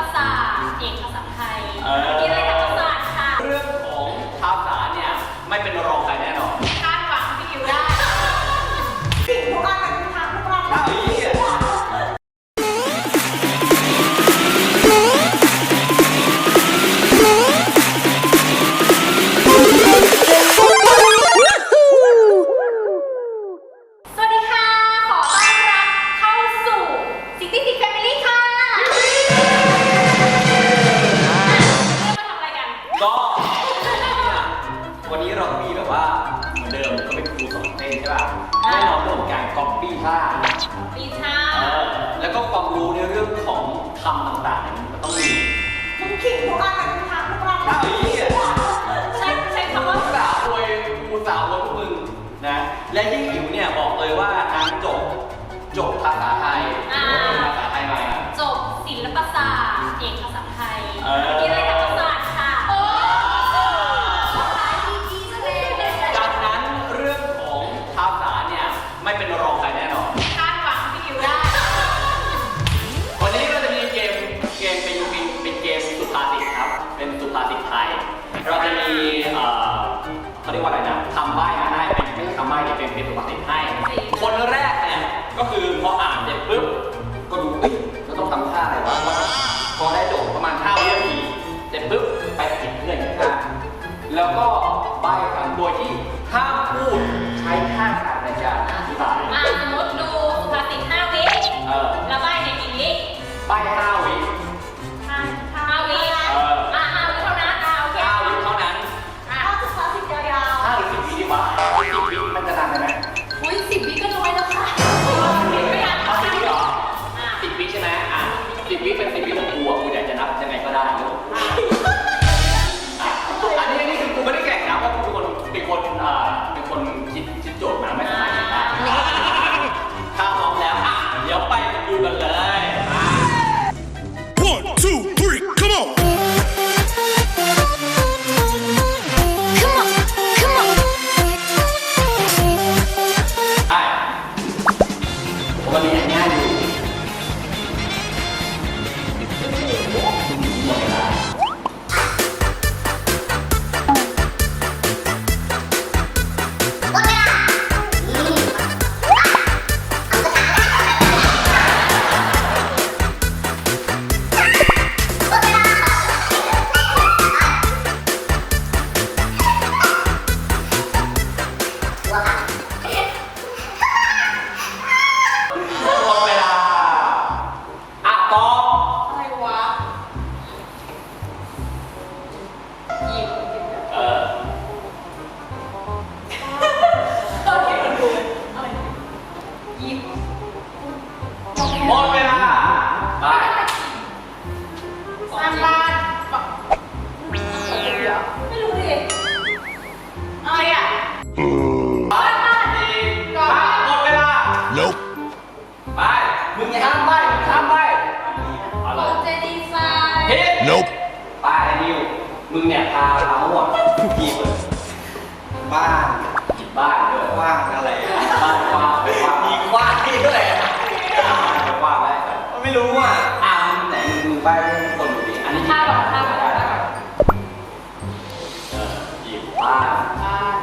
ภาษาเอกภาษาไทยที่ได้ ป่ะแน่นอนเรื่องการก๊อปปี้ผ้าปีชาเออแล้วก็ความรู้ในเรื่องของคำต่างๆนี่ยมันต้องมี มึงคิงทุกอันมึงทำทุกอันไธฝียใช้ใช้คำว่า สาวรวยกูสาวรวยพวกมึงนะ และยิ่งอิ๋วเนี่ยบอกเลยว่าอะ ทีเปิดบ้านกินบ้านด้วยว่างอะไรบ้านว่างว่างมีว่างที่ด้วยว่างได้ไม่รู้อะอ่านไหนมึงไปคนดูดิอันนี้ข้าวก่ห้าวาวหยิบบ้านบ้าน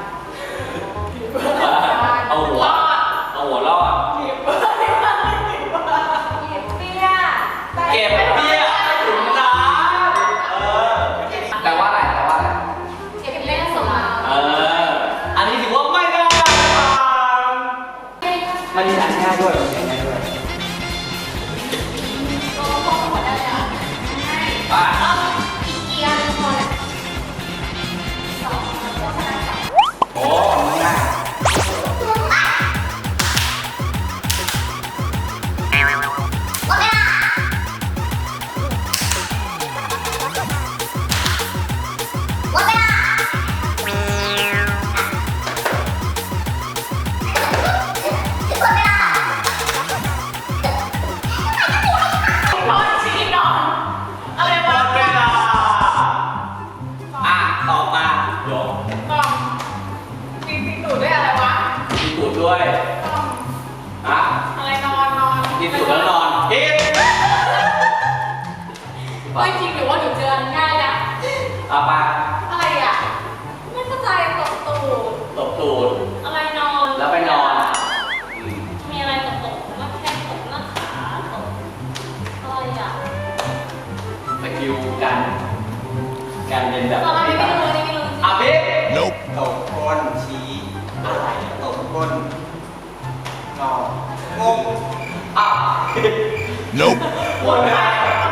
นไทยค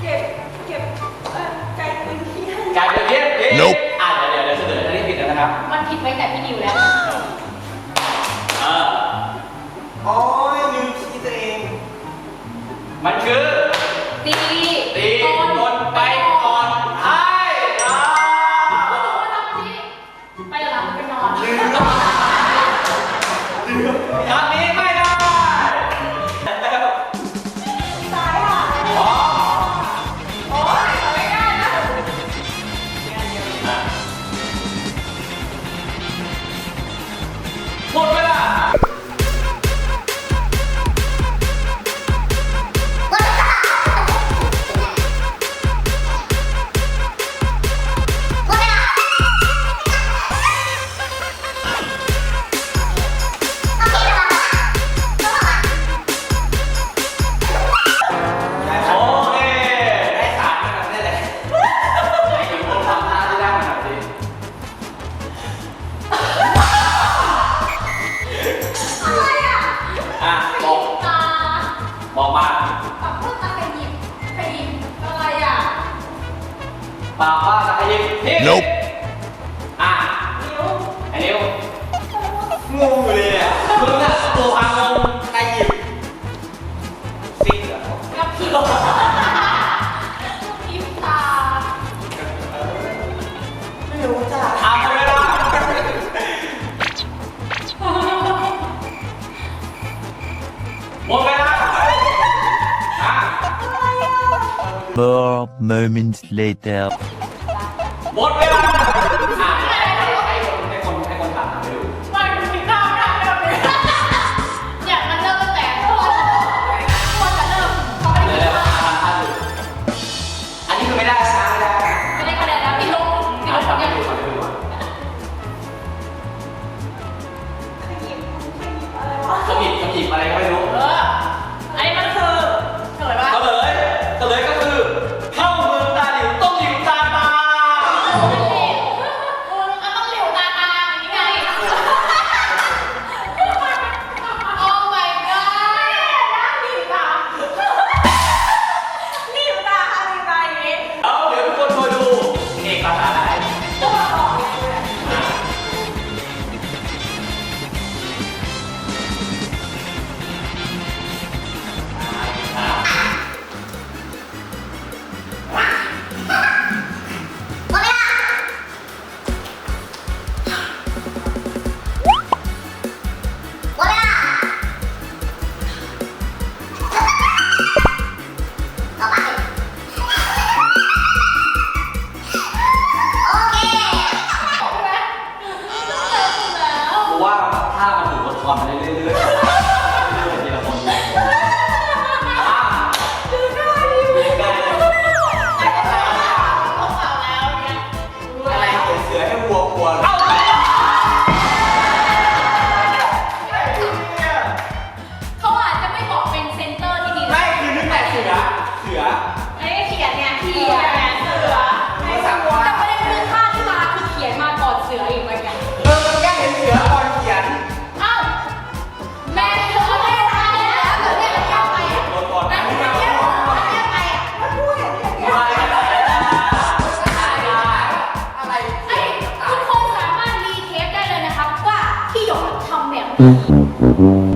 เก็บ เก็บไก่เปียการจะเรียกเอ๊ะ Nope อ่าเยวเดี๋เดี๋ยวเสรียผิดแล้วนะครับมันผิดไว้แต่พี่ดิวแล้วอ๋อ ปากบ้าสักยิบพี่ Nope อะไอ้นิ้วงูเลยอะมึงอะตัวพางงไอ้ยิบซิกเหรอกับพี่โพิมตาไม่รู้จ้ะทำไปไม่ได้มดเวละ Four moments later. What? Mm-hmm.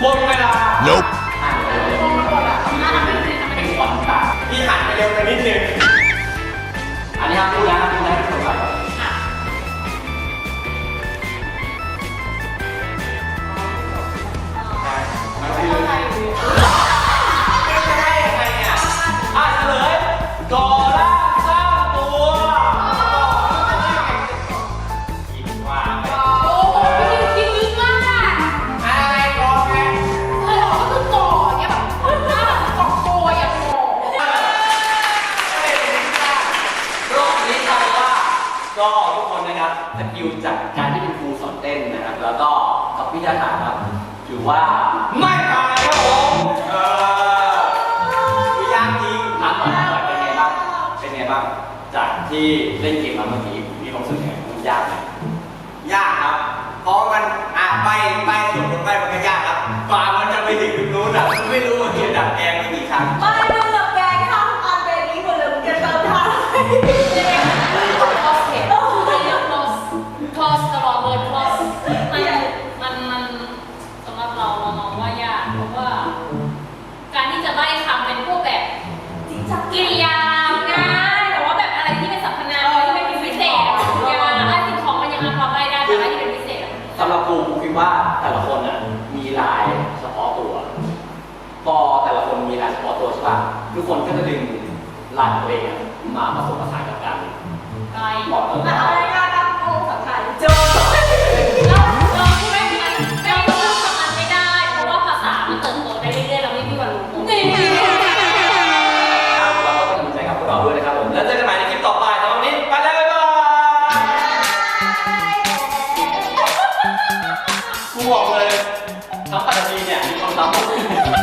หมดเวลา Nope. อ่านเลยตรงหมดอะบ้านเป็นสีเป็นขวัญตาพี่หันไปเร็วไปนิดนึง อันนี้ห้ามพูดนะห้ามพูดนะ กับวิทยาศาสตร์ครับถือว่าไม่ผ่านครับผมเออดูยากจริงถามก่อนก่อนเป็นไงบ้างเป็นไงบ้างจากที่เล่นเกมมาเมื่อกี้มีความรู้สึกไงมันยากไหมยากครับเพราะมันอะไปไปสุดลงไปมันก็ยากครับกว่ามันจะไปถึงตรงนู้นอะไม่รู้ว่าเกียดับแกงไม่กี่ครั้ง พาะตัวใช่ป่ะทุกคนก็จะดึงลายของตัวเองอะมาผสมผสานกับกันไล่เหมาะกับอะเราไรกันนะโอ้สังขารโจเราเราพูดไม่ได้เราพูดคำนั้นไม่ได้ เพราะว่าภาษามันเติบโตได้เรื่อยๆเราไม่มีวันรู้นี่ครับเราก็เป็นกำลังใจกับพวกเราด้วยนะครับผม แล้วเจอกันใหม่ในคลิปต่อไปสำหรับวันนี้ไปแล้วบ๊ายบายกูบอกเลยทั้งปัตตานีเนี่ยมีคนซ้ำหมดอะ